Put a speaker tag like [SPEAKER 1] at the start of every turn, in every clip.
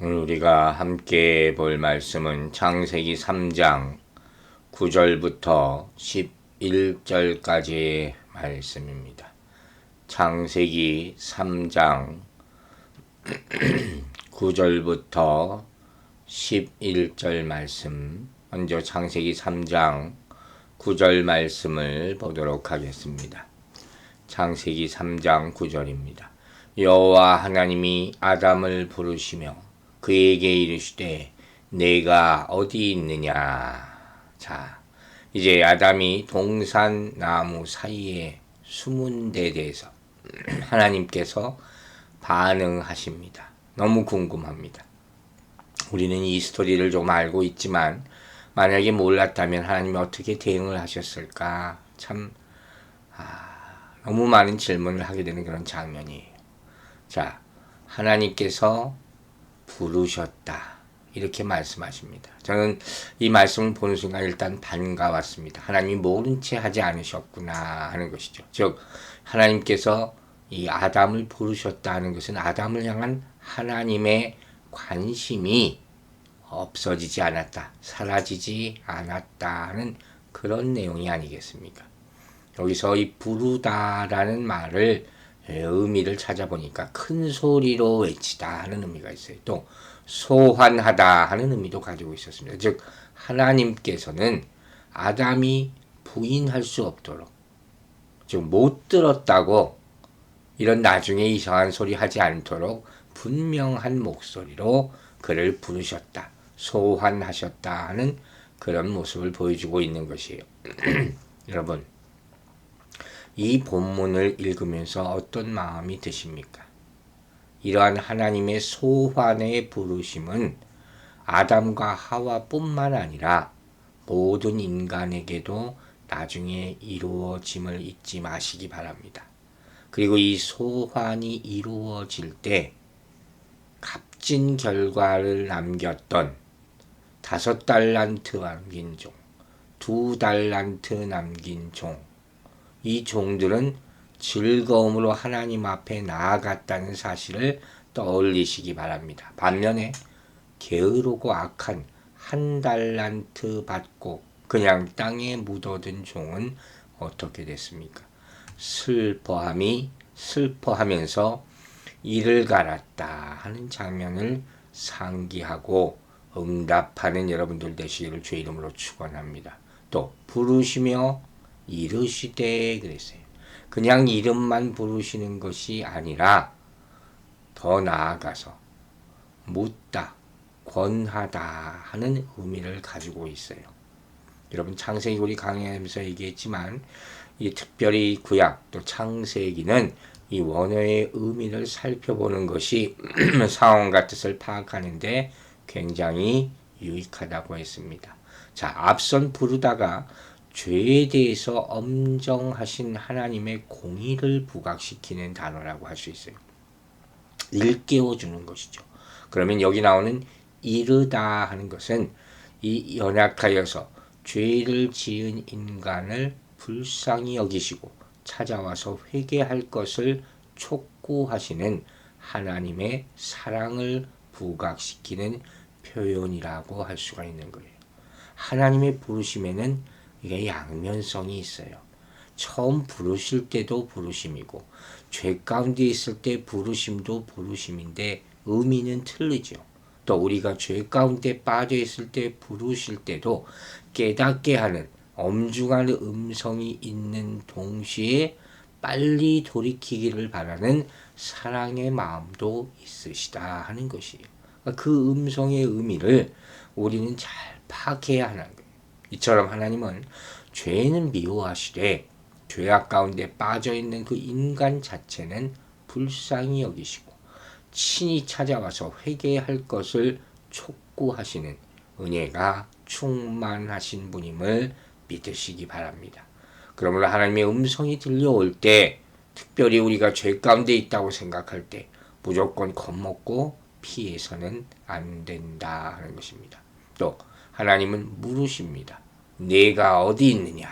[SPEAKER 1] 오늘 우리가 함께 볼 말씀은 창세기 3장 9절부터 11절까지의 말씀입니다. 창세기 3장 9절부터 11절 말씀 먼저 창세기 3장 9절 말씀을 보도록 하겠습니다. 창세기 3장 9절입니다. 여호와 하나님이 아담을 부르시며 그에게 이르시되 내가 어디 있느냐. 자, 이제 아담이 동산 나무 사이에 숨은 데 대해서 하나님께서 반응하십니다. 너무 궁금합니다. 우리는 이 스토리를 좀 알고 있지만 만약에 몰랐다면 하나님이 어떻게 대응을 하셨을까? 참 아, 너무 많은 질문을 하게 되는 그런 장면이에요. 자, 하나님께서 부르셨다. 이렇게 말씀하십니다. 저는 이 말씀을 보는 순간 일단 반가웠습니다. 하나님이 모른 채 하지 않으셨구나 하는 것이죠. 즉, 하나님께서 이 아담을 부르셨다 하는 것은 아담을 향한 하나님의 관심이 없어지지 않았다, 사라지지 않았다는 그런 내용이 아니겠습니까? 여기서 이 부르다라는 말을 의미를 찾아보니까 큰 소리로 외치다 하는 의미가 있어요. 또 소환하다 하는 의미도 가지고 있었습니다. 즉 하나님께서는 아담이 부인할 수 없도록 즉 못 들었다고 이런 나중에 이상한 소리 하지 않도록 분명한 목소리로 그를 부르셨다. 소환하셨다 하는 그런 모습을 보여주고 있는 것이에요. 여러분 이 본문을 읽으면서 어떤 마음이 드십니까? 이러한 하나님의 소환의 부르심은 아담과 하와뿐만 아니라 모든 인간에게도 나중에 이루어짐을 잊지 마시기 바랍니다. 그리고 이 소환이 이루어질 때 값진 결과를 남겼던 다섯 달란트 남긴 종, 두 달란트 남긴 종, 이 종들은 즐거움으로 하나님 앞에 나아갔다는 사실을 떠올리시기 바랍니다. 반면에 게으르고 악한 한 달란트 받고 그냥 땅에 묻어든 종은 어떻게 됐습니까? 슬퍼함이 슬퍼하면서 이를 갈았다 하는 장면을 상기하고 응답하는 여러분들 되시기를 주의 이름으로 축원합니다. 또 부르시며 이르시되 그랬어요. 그냥 이름만 부르시는 것이 아니라 더 나아가서 묻다, 권하다 하는 의미를 가지고 있어요. 여러분 창세기 우리 강의하면서 얘기했지만 이 특별히 구약 또 창세기는 이 원어의 의미를 살펴보는 것이 상황과 뜻을 파악하는데 굉장히 유익하다고 했습니다. 자, 앞선 부르다가 죄에 대해서 엄정하신 하나님의 공의를 부각시키는 단어라고 할 수 있어요. 일깨워 주는 것이죠. 그러면 여기 나오는 이르다 하는 것은 이 연약하여서 죄를 지은 인간을 불쌍히 여기시고 찾아와서 회개할 것을 촉구하시는 하나님의 사랑을 부각시키는 표현이라고 할 수가 있는 거예요. 하나님의 부르심에는 이게 양면성이 있어요. 처음 부르실 때도 부르심이고 죄 가운데 있을 때 부르심도 부르심인데 의미는 틀리죠. 또 우리가 죄 가운데 빠져 있을 때 부르실 때도 깨닫게 하는 엄중한 음성이 있는 동시에 빨리 돌이키기를 바라는 사랑의 마음도 있으시다 하는 것이에요. 그 음성의 의미를 우리는 잘 파악해야 하는 거예요. 이처럼 하나님은 죄는 미워하시되 죄악 가운데 빠져 있는 그 인간 자체는 불쌍히 여기시고 친히 찾아와서 회개할 것을 촉구하시는 은혜가 충만하신 분임을 믿으시기 바랍니다. 그러므로 하나님의 음성이 들려올 때 특별히 우리가 죄 가운데 있다고 생각할 때 무조건 겁먹고 피해서는 안 된다 하는 것입니다. 또 하나님은 물으십니다. 내가 어디 있느냐?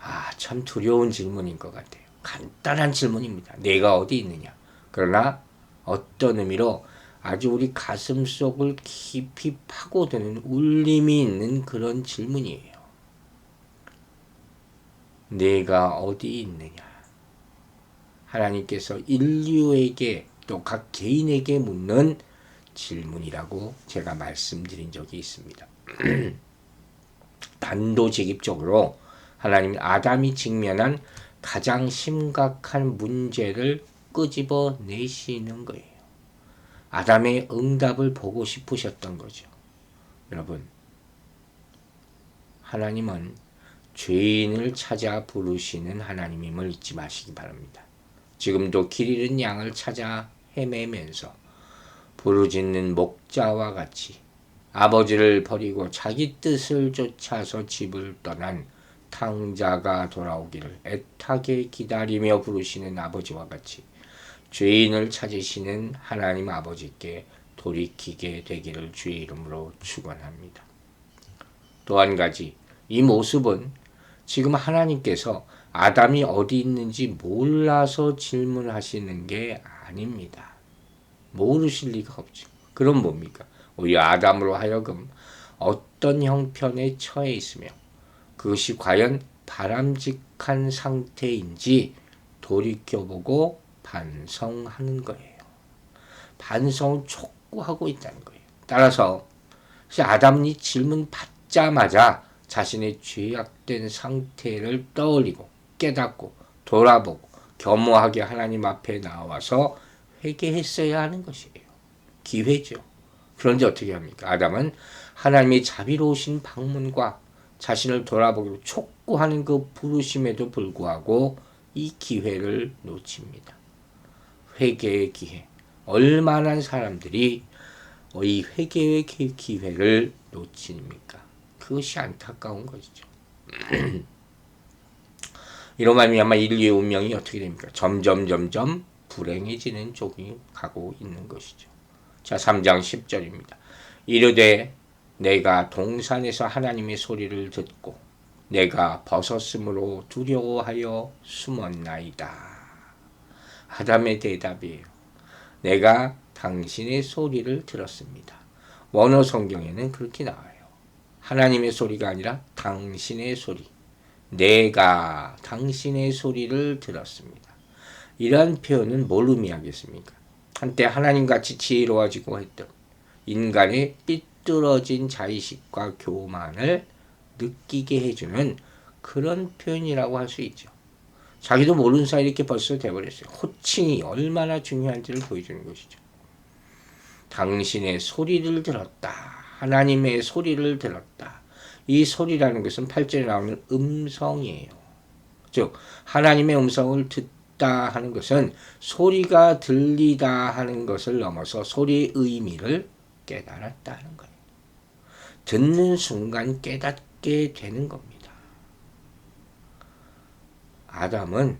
[SPEAKER 1] 아, 참 두려운 질문인 것 같아요. 간단한 질문입니다. 내가 어디 있느냐? 그러나 어떤 의미로 아주 우리 가슴 속을 깊이 파고드는 울림이 있는 그런 질문이에요. 내가 어디 있느냐? 하나님께서 인류에게 또 각 개인에게 묻는 질문이라고 제가 말씀드린 적이 있습니다. 단도직입적으로 하나님 아담이 직면한 가장 심각한 문제를 끄집어 내시는 거예요. 아담의 응답을 보고 싶으셨던 거죠. 여러분, 하나님은 죄인을 찾아 부르시는 하나님임을 잊지 마시기 바랍니다. 지금도 길 잃은 양을 찾아 헤매면서 부르짖는 목자와 같이 아버지를 버리고 자기 뜻을 쫓아서 집을 떠난 탕자가 돌아오기를 애타게 기다리며 부르시는 아버지와 같이 죄인을 찾으시는 하나님 아버지께 돌이키게 되기를 주의 이름으로 축원합니다. 또 한 가지 이 모습은 지금 하나님께서 아담이 어디 있는지 몰라서 질문하시는 게 아닙니다. 모르실 리가 없죠. 그럼 뭡니까? 우리 아담으로 하여금 어떤 형편에 처해 있으며 그것이 과연 바람직한 상태인지 돌이켜보고 반성하는 거예요. 반성을 촉구하고 있다는 거예요. 따라서 아담이 질문 받자마자 자신의 죄악된 상태를 떠올리고 깨닫고 돌아보고 겸허하게 하나님 앞에 나와서 회개했어야 하는 것이에요. 기회죠. 그런데 어떻게 합니까? 아담은 하나님의 자비로우신 방문과 자신을 돌아보기로 촉구하는 그 부르심에도 불구하고 이 기회를 놓칩니다. 회개의 기회. 얼마나 사람들이 이 회개의 기회를 놓칩니까? 그것이 안타까운 것이죠. 이로 말미암아 인류의 운명이 어떻게 됩니까? 점점 점점 불행해지는 쪽이 가고 있는 것이죠. 자, 3장 10절입니다. 이르되 내가 동산에서 하나님의 소리를 듣고 내가 벗었으므로 두려워하여 숨었나이다. 아담의 대답이에요. 내가 당신의 소리를 들었습니다. 원어 성경에는 그렇게 나와요. 하나님의 소리가 아니라 당신의 소리. 내가 당신의 소리를 들었습니다. 이러한 표현은 뭘 의미하겠습니까? 한때 하나님같이 지혜로워지고 했던 인간의 삐뚤어진 자의식과 교만을 느끼게 해주는 그런 표현이라고 할 수 있죠. 자기도 모르는 사이 이렇게 벌써 돼버렸어요. 호칭이 얼마나 중요한지를 보여주는 것이죠. 당신의 소리를 들었다. 하나님의 소리를 들었다. 이 소리라는 것은 8절에 나오는 음성이에요. 즉, 하나님의 음성을 듣 다 하는 것은 소리가 들리다 하는 것을 넘어서 소리의 의미를 깨달았다 하는 거예요. 듣는 순간 깨닫게 되는 겁니다. 아담은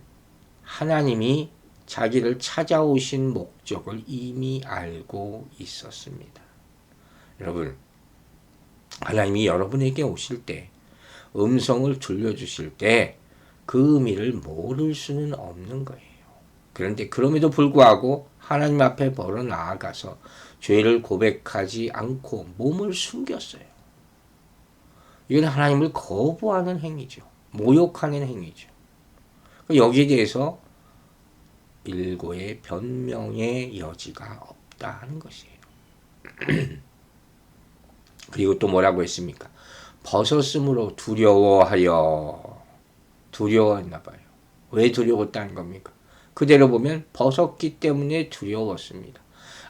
[SPEAKER 1] 하나님이 자기를 찾아오신 목적을 이미 알고 있었습니다. 여러분, 하나님이 여러분에게 오실 때, 음성을 들려주실 때, 그 의미를 모를 수는 없는 거예요. 그런데 그럼에도 불구하고 하나님 앞에 벌어 나아가서 죄를 고백하지 않고 몸을 숨겼어요. 이건 하나님을 거부하는 행위죠. 모욕하는 행위죠. 여기에 대해서 일고의 변명의 여지가 없다 하는 것이에요. 그리고 또 뭐라고 했습니까? 벗었으므로 두려워하여 두려워했나 봐요. 왜 두려웠다는 겁니까? 그대로 보면 벗었기 때문에 두려웠습니다.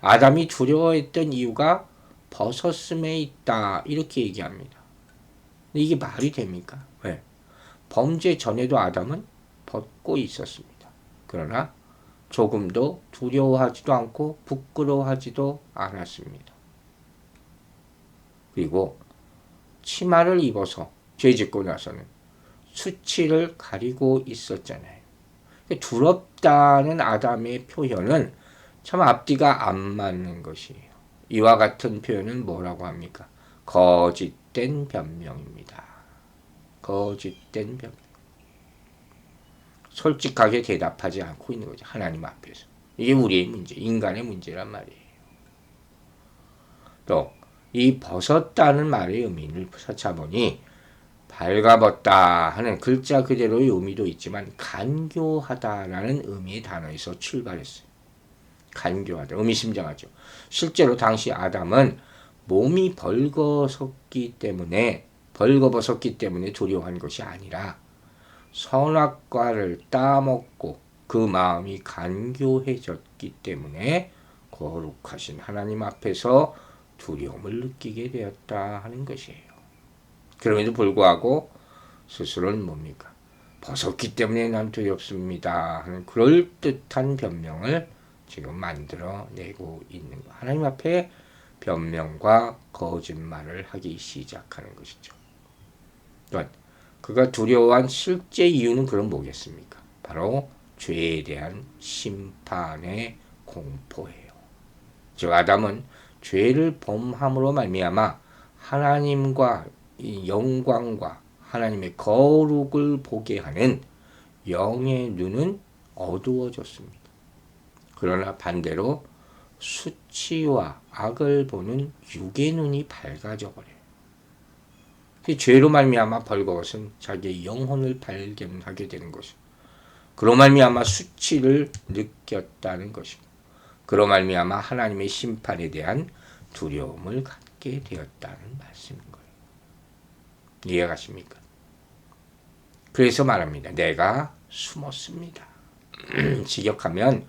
[SPEAKER 1] 아담이 두려워했던 이유가 벗었음에 있다 이렇게 얘기합니다. 이게 말이 됩니까? 왜? 범죄 전에도 아담은 벗고 있었습니다. 그러나 조금도 두려워하지도 않고 부끄러워하지도 않았습니다. 그리고 치마를 입어서 죄 짓고 나서는 수치를 가리고 있었잖아요. 두렵다는 아담의 표현은 참 앞뒤가 안 맞는 것이에요. 이와 같은 표현은 뭐라고 합니까? 거짓된 변명입니다. 거짓된 변명. 솔직하게 대답하지 않고 있는 거죠. 하나님 앞에서. 이게 우리의 문제, 인간의 문제란 말이에요. 또 이 벗었다는 말의 의미를 찾아보니 발가벗다 하는 글자 그대로의 의미도 있지만 간교하다라는 의미의 단어에서 출발했어요. 간교하다. 의미심장하죠. 실제로 당시 아담은 몸이 벌거섰기 때문에 벌거벗었기 때문에 두려워한 것이 아니라 선악과를 따먹고 그 마음이 간교해졌기 때문에 거룩하신 하나님 앞에서 두려움을 느끼게 되었다 하는 것이에요. 그럼에도 불구하고 스스로는 뭡니까? 벗었기 때문에 난 두렵습니다 하는 그럴듯한 변명을 지금 만들어내고 있는 거. 하나님 앞에 변명과 거짓말을 하기 시작하는 것이죠. 또한 그가 두려워한 실제 이유는 그럼 뭐겠습니까? 바로 죄에 대한 심판의 공포예요. 즉 아담은 죄를 범함으로 말미암아 하나님과 이 영광과 하나님의 거룩을 보게 하는 영의 눈은 어두워졌습니다. 그러나 반대로 수치와 악을 보는 육의 눈이 밝아져 버려요. 그 죄로 말미암아 벌거벗은 자기의 영혼을 발견하게 되는 것이고, 그로 말미암아 수치를 느꼈다는 것이고, 그로 말미암아 하나님의 심판에 대한 두려움을 갖게 되었다는 거예요. 이해가십니까? 그래서 말합니다. 내가 숨었습니다. 직역하면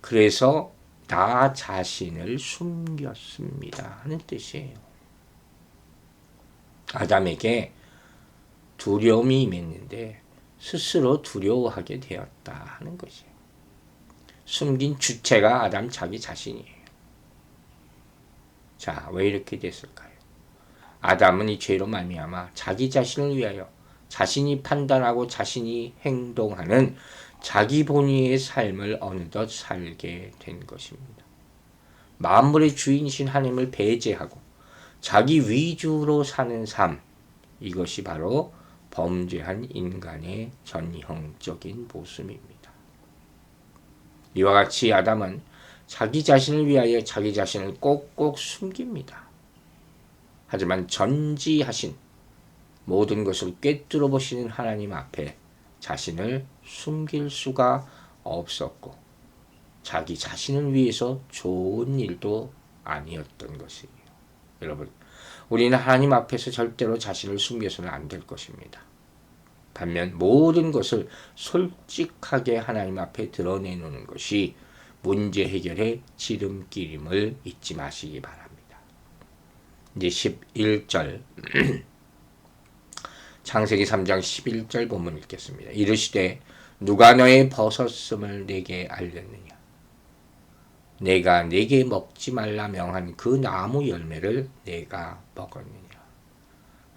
[SPEAKER 1] 그래서 나 자신을 숨겼습니다 하는 뜻이에요. 아담에게 두려움이 임했는데 스스로 두려워하게 되었다 하는 것이에요. 숨긴 주체가 아담 자기 자신이에요. 자, 왜 이렇게 됐을까요? 아담은 이 죄로 말미암아 자기 자신을 위하여 자신이 판단하고 자신이 행동하는 자기 본위의 삶을 어느덧 살게 된 것입니다. 만물의 주인이신 하나님을 배제하고 자기 위주로 사는 삶 이것이 바로 범죄한 인간의 전형적인 모습입니다. 이와 같이 아담은 자기 자신을 위하여 자기 자신을 꼭꼭 숨깁니다. 하지만 전지하신 모든 것을 꿰뚫어 보시는 하나님 앞에 자신을 숨길 수가 없었고 자기 자신을 위해서 좋은 일도 아니었던 것이에요. 여러분, 우리는 하나님 앞에서 절대로 자신을 숨겨서는 안 될 것입니다. 반면 모든 것을 솔직하게 하나님 앞에 드러내놓는 것이 문제 해결의 지름길임을 잊지 마시기 바랍니다. 이제 11절 창세기 3장 11절 본문 읽겠습니다. 이르시되 누가 너의 버섯음을 내게 알렸느냐 내가 내게 먹지 말라 명한 그 나무 열매를 내가 먹었느냐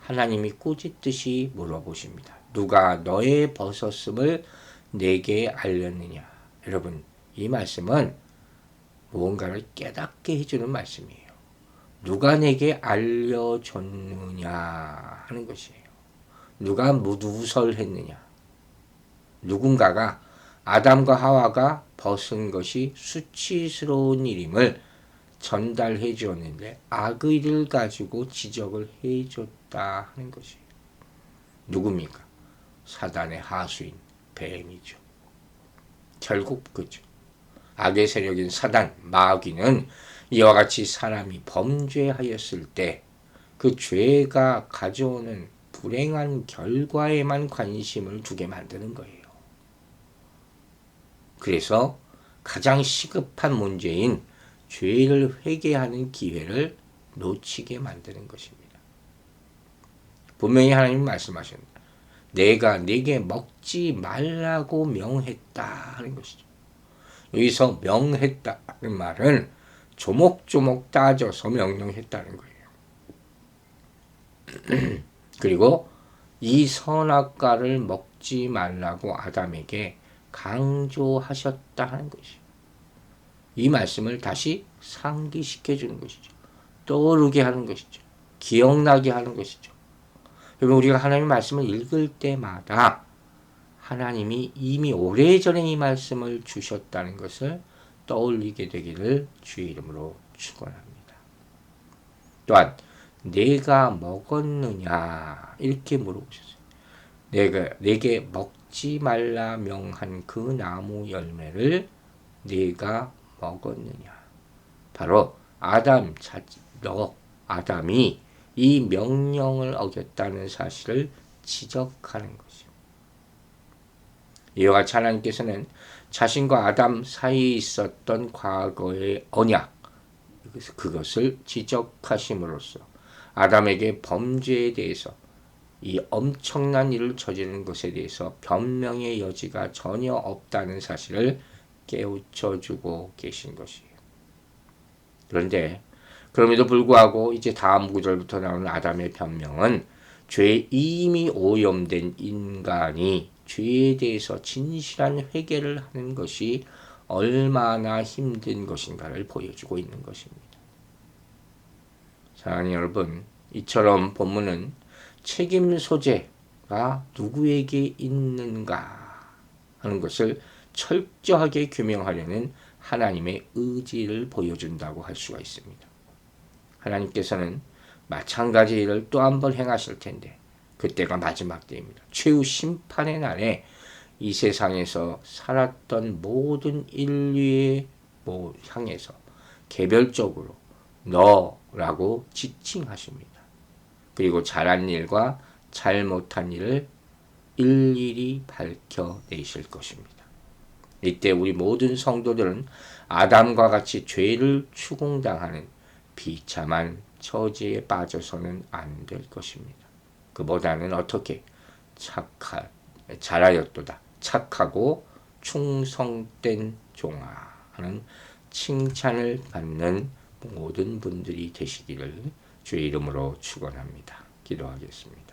[SPEAKER 1] 하나님이 꾸짖듯이 물어보십니다. 누가 너의 벗었음을 내게 알렸느냐. 여러분, 이 말씀은 무언가를 깨닫게 해주는 말씀이에요. 누가 내게 알려줬느냐 하는 것이에요. 누가 무두설했느냐. 누군가가 아담과 하와가 벗은 것이 수치스러운 일임을 전달해 주었는데 악의를 가지고 지적을 해 줬다 하는 것이에요. 누굽니까? 사단의 하수인 뱀이죠. 결국 그죠. 악의 세력인 사단, 마귀는 이와 같이 사람이 범죄하였을 때 그 죄가 가져오는 불행한 결과에만 관심을 두게 만드는 거예요. 그래서 가장 시급한 문제인 죄를 회개하는 기회를 놓치게 만드는 것입니다. 분명히 하나님 말씀하셨습니다. 내가 네게 먹지 말라고 명했다 하는 것이죠. 여기서 명했다는 말은 조목조목 따져서 명령했다는 거예요. 그리고 이 선악과를 먹지 말라고 아담에게 강조하셨다 하는 것이죠. 이 말씀을 다시 상기시켜 주는 것이죠. 떠오르게 하는 것이죠. 기억나게 하는 것이죠. 여러분 우리가 하나님의 말씀을 읽을 때마다 하나님이 이미 오래전에 이 말씀을 주셨다는 것을 떠올리게 되기를 주의 이름으로 축원합니다. 또한 내가 먹었느냐 이렇게 물어보셨어요. 내가 내게 먹지 말라 명한 그 나무 열매를 내가 먹었느냐. 바로 아담 자, 너 아담이 이 명령을 어겼다는 사실을 지적하는 것입니다. 이와 같이 하나님께서는 자신과 아담 사이에 있었던 과거의 언약 그것을 지적하심으로써 아담에게 범죄에 대해서 이 엄청난 일을 저지른 것에 대해서 변명의 여지가 전혀 없다는 사실을 깨우쳐 주고 계신 것이에요. 그런데 그럼에도 불구하고 이제 다음 구절부터 나오는 아담의 변명은 죄에 이미 오염된 인간이 죄에 대해서 진실한 회개를 하는 것이 얼마나 힘든 것인가를 보여주고 있는 것입니다. 사랑하는 여러분, 이처럼 본문은 책임 소재가 누구에게 있는가 하는 것을 철저하게 규명하려는 하나님의 의지를 보여준다고 할 수가 있습니다. 하나님께서는 마찬가지 일을 또 한 번 행하실 텐데 그때가 마지막 때입니다. 최후 심판의 날에 이 세상에서 살았던 모든 인류의 뭐 향해서 개별적으로 너라고 지칭하십니다. 그리고 잘한 일과 잘못한 일을 일일이 밝혀내실 것입니다. 이때 우리 모든 성도들은 아담과 같이 죄를 추궁당하는 비참한 처지에 빠져서는 안 될 것입니다. 그보다는 어떻게 착할 잘하였도다 착하고 충성된 종아 하는 칭찬을 받는 모든 분들이 되시기를 주의 이름으로 축원합니다. 기도하겠습니다.